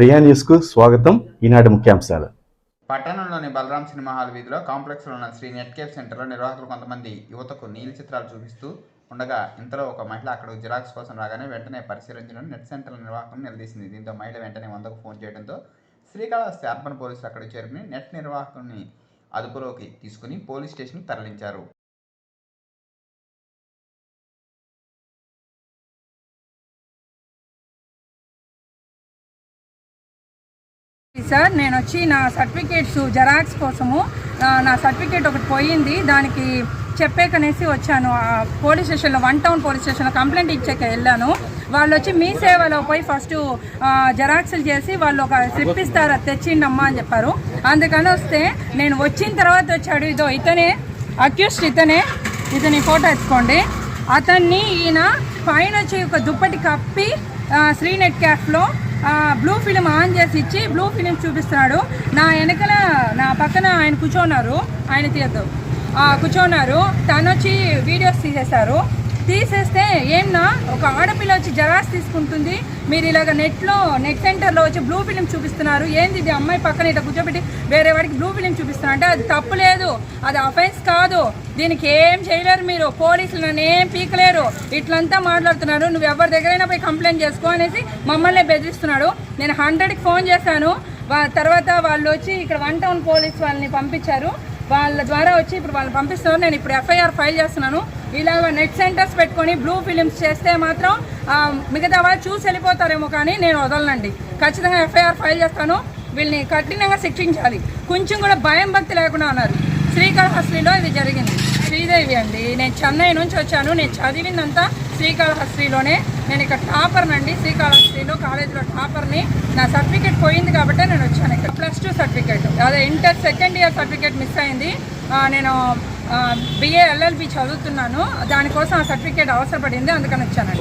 ప్రియా న్యూస్కు స్వాగతం. ఈనాటి ముఖ్యాంశాలు. పట్టణంలోని బలరాం సినిమా హాల్ వీధిలో కాంప్లెక్స్లో ఉన్న శ్రీ నెట్ కేఫ్ సెంటర్లో నిర్వాహకులు కొంతమంది యువతకు నీలి చిత్రాలు చూపిస్తూ ఉండగా ఇంతలో ఒక మహిళ అక్కడ జిరాక్స్ కోసం రాగానే వెంటనే పరిశీలించడం నెట్ సెంటర్ నిర్వాహకులను నిలదీసింది. దీంతో మహిళ వెంటనే వందకు ఫోన్ చేయడంతో శ్రీకాళహస్తి అర్బన్ పోలీసులు అక్కడికి చేరుకుని నెట్ నిర్వాహకుని అదుపులోకి తీసుకుని పోలీస్ స్టేషన్కి తరలించారు. సార్ నేను వచ్చి నా సర్టిఫికేట్స్ జెరాక్స్ కోసము నా సర్టిఫికేట్ ఒకటి పోయింది దానికి చెప్పేకనేసి వచ్చాను. ఆ పోలీస్ స్టేషన్లో వన్ టౌన్ పోలీస్ స్టేషన్లో కంప్లైంట్ ఇచ్చాక వెళ్ళాను. వాళ్ళు వచ్చి మీ సేవలో పోయి ఫస్ట్ జెరాక్స్లు చేసి వాళ్ళు ఒక స్లిప్ ఇస్తారు తెచ్చిండమ్మా అని చెప్పారు. అందుకని వస్తే నేను వచ్చిన తర్వాత వచ్చాడు ఇదో ఇతనే అక్యూస్ట్ ఇతనే ఇతని ఫోటో ఎత్తుకోండి. అతన్ని ఈయన పైన వచ్చి ఒక దుప్పటి కప్పి శ్రీ శ్రీనెట్ క్యాఫ్లో బ్లూ ఫిలిం ఆన్ చేసి ఇచ్చి బ్లూ ఫిలిం చూపిస్తున్నాడు. నా వెనకన నా పక్కన ఆయన కూర్చోన్నారు ఆయన తీయద్దు కూర్చోన్నారు. తను వచ్చి వీడియోస్ తీసేశారు. తీసేస్తే ఏమన్నా ఒక ఆడపిల్ల వచ్చి జరాస్ తీసుకుంటుంది. మీరు ఇలాగ నెట్లో నెట్ సెంటర్లో వచ్చి బ్లూ ఫిలిం చూపిస్తున్నారు. ఏంది ఇది? అమ్మాయి పక్కన ఇట్లా కూర్చోబెట్టి వేరే వాడికి బ్లూ ఫిలిం చూపిస్తున్నారు అంటే అది తప్పు లేదు. అది అఫెన్స్ కాదు. దీనికి ఏం చేయలేరు మీరు. పోలీసులు నన్ను ఏం పీకలేరు. ఇట్లంతా మాట్లాడుతున్నారు. నువ్వు ఎవరి దగ్గరైనా పోయి కంప్లైంట్ చేసుకో అనేసి మమ్మల్ని బెదిరిస్తున్నాడు. నేను హండ్రెడ్కి ఫోన్ చేశాను. తర్వాత వాళ్ళు వచ్చి ఇక్కడ వన్ టౌన్ పోలీస్ వాళ్ళని పంపించారు. వాళ్ళ ద్వారా వచ్చి ఇప్పుడు వాళ్ళని పంపిస్తున్నారు. నేను ఇప్పుడు ఎఫ్ఐఆర్ ఫైల్ చేస్తున్నాను. ఇలాగ నెట్ సెంటర్స్ పెట్టుకొని బ్లూ ఫిలిమ్స్ చేస్తే మాత్రం మిగతా వాళ్ళు చూసి వెళ్ళిపోతారేమో కానీ నేను వదలనండి. ఖచ్చితంగా ఎఫ్ఐఆర్ ఫైల్ చేస్తాను. వీళ్ళని కఠినంగా శిక్షించాలి. కొంచెం కూడా భయం భక్తి లేకుండా ఉన్నారు శ్రీకాళహస్తిలో ఇది జరిగింది. శ్రీదేవి అండి. నేను చెన్నై నుంచి వచ్చాను. నేను చదివిందంతా శ్రీకాళహస్తిలోనే. నేను ఇక్కడ టాపర్నండి శ్రీకాళహస్తిలో కాలేజీలో టాపర్ని నా. సర్టిఫికేట్ పోయింది కాబట్టి నేను వచ్చాను ఇక్కడ. Plus two certificate. అదే inter second year certificate miss అయింది. నేను బిఏ ఎల్ఎల్బి చదువుతున్నాను. దానికోసం ఆ సర్టిఫికేట్ అవసరపడింది. అందుకని వచ్చానండి.